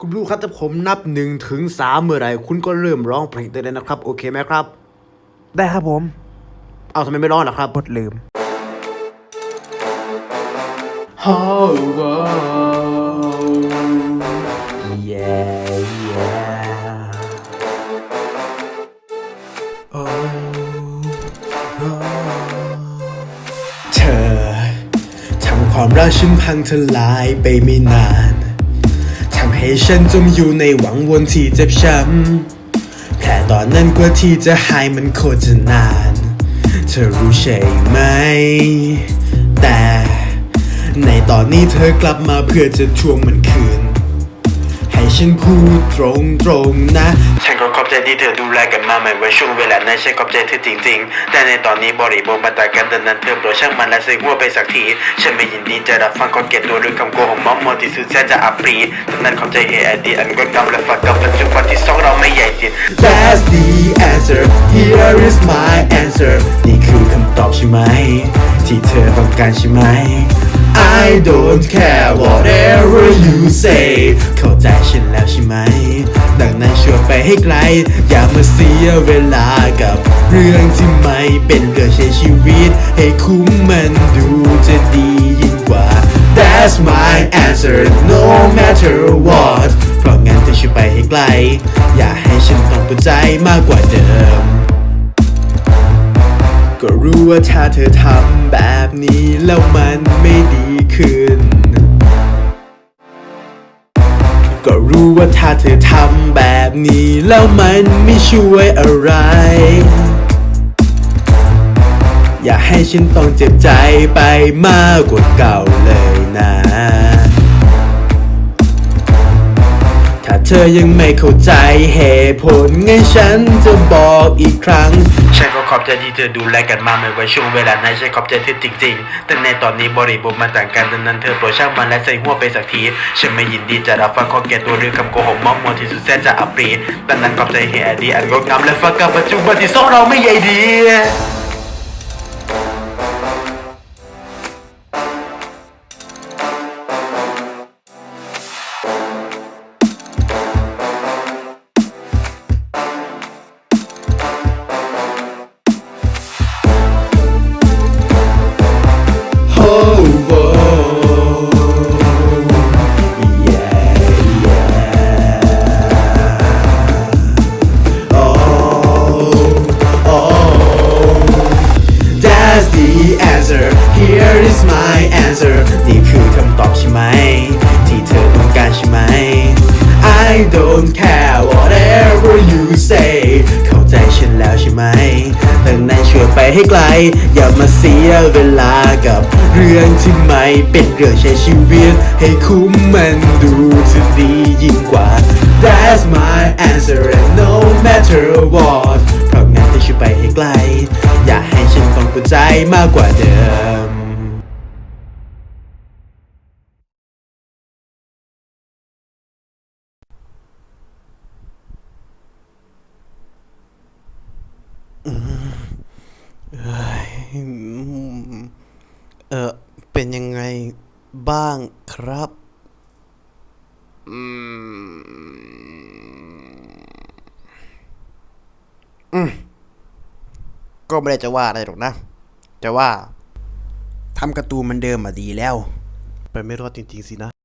คุณรู้ครับถ้าผมนับหนึ่งถึงสามเมื่อไหรคุณก็เริ่มร้องเพลงได้เลยนะครับ โอเคไหมครับ ได้ครับผม เอาทำไมไม่ร้องล่ะครับบดลืม yeah yeah เธอทำความรักฉันพังทลายไปไม่นานทำ ให้ฉันจมอยู่ในหวังวนที่เจ็บช้ำแผลตอนนั้นกว่าที่จะหายมันโคตรจะนาน เธอรู้ใช่ไหม แต่ ในตอนนี้เธอกลับมาเพื่อจะทวงมันคืน ให้ฉันพูดตรงตรงๆนะ ฉันก็ขอบใจที่เธอดูแลกันมาไม่ว่าช่วงเวลานั้นฉันขอบใจเธอจริง ๆ แต่ในตอนนี้บริบทมันต่างกันดังนั้นเธอโปรดช่างมันและใส่หัวไปสักที ฉันไม่ยินดีจะรับฟังข้อเก็บตัวหรือคำโกหกมอมมอที่สุดแสนจะอับปรีดังนั้นขอบใจเฮไอดีอันงดงามและฝากกับปัจจุบันที่สองเราไม่ใหญ่จิต That's the answer here is my answer นี่คือคำตอบใช่ไหม ที่เธอต้องการใช่ไหม I don't care whatever you say เข้า ใจฉันแล้วใช่ไหม ดังนั้นชวนไปให้ไกล อย่ามาเสียเวลากับเรื่องที่ไม่เป็นเรื่องใช้ชีวิต ให้คุ้มมันดูจะดียิ่งกว่า That's my answer no matter what เพราะงั้นเธอช่วยไปให้ไกล อย่าให้ฉันต้องปวดใจมากกว่าเดิม ก็รู้ว่าถ้าเธอทำแบบนี้แล้วมันไม่ดีขึ้น ว่าถ้าเธอทำแบบนี้ แล้วมันไม่ช่วยอะไร อย่าให้ฉันต้องเจ็บใจไปมากกว่าเก่าเลยนะ ถ้าเธอยังไม่เข้าใจเหตุผลงั้นฉันจะบอกอีกครั้ง ฉันก็ขอบใจที่เธอดูแลกันมาไม่ว่าช่วงเวลานั้นฉันขอบใจเธอจริง ๆ แต่ในตอนนี้บริบทมันต่างกันดังนั้นเธอโปรดช่างมันและใส่หัวไปสักทีฉันไม่ยินดีจะรับฟังข้อแก่ตัวหรือคำโกหกมอมมวที่สุดแสนจะอับปรีดังนั้นขอบใจเฮียดีอันงดงามและฟังกับปัจจุบันที่สองเราไม่ใหญ่ดี don't care whatever you say เข้าใจฉันแล้วใช่ไหมดังนั้นช่วยไปให้ไกล อย่ามาเสียเวลากับเรื่องที่ไม่เป็นเรื่องใช้ชีวิต ให้คุ้มมันดูจะดียิ่งกว่า That's my answer and no matter what เพราะงั้นเธอช่วยไปให้ไกล อย่าให้ฉันต้องปวดใจมากกว่าเดิม เออเป็นยังไงบ้างครับ อืมก็ไม่ได้จะว่าอะไรหรอกนะ จะว่าทำการ์ตูนมันเดิมมาดีแล้ว ไปไม่รอดจริง ๆ สินะ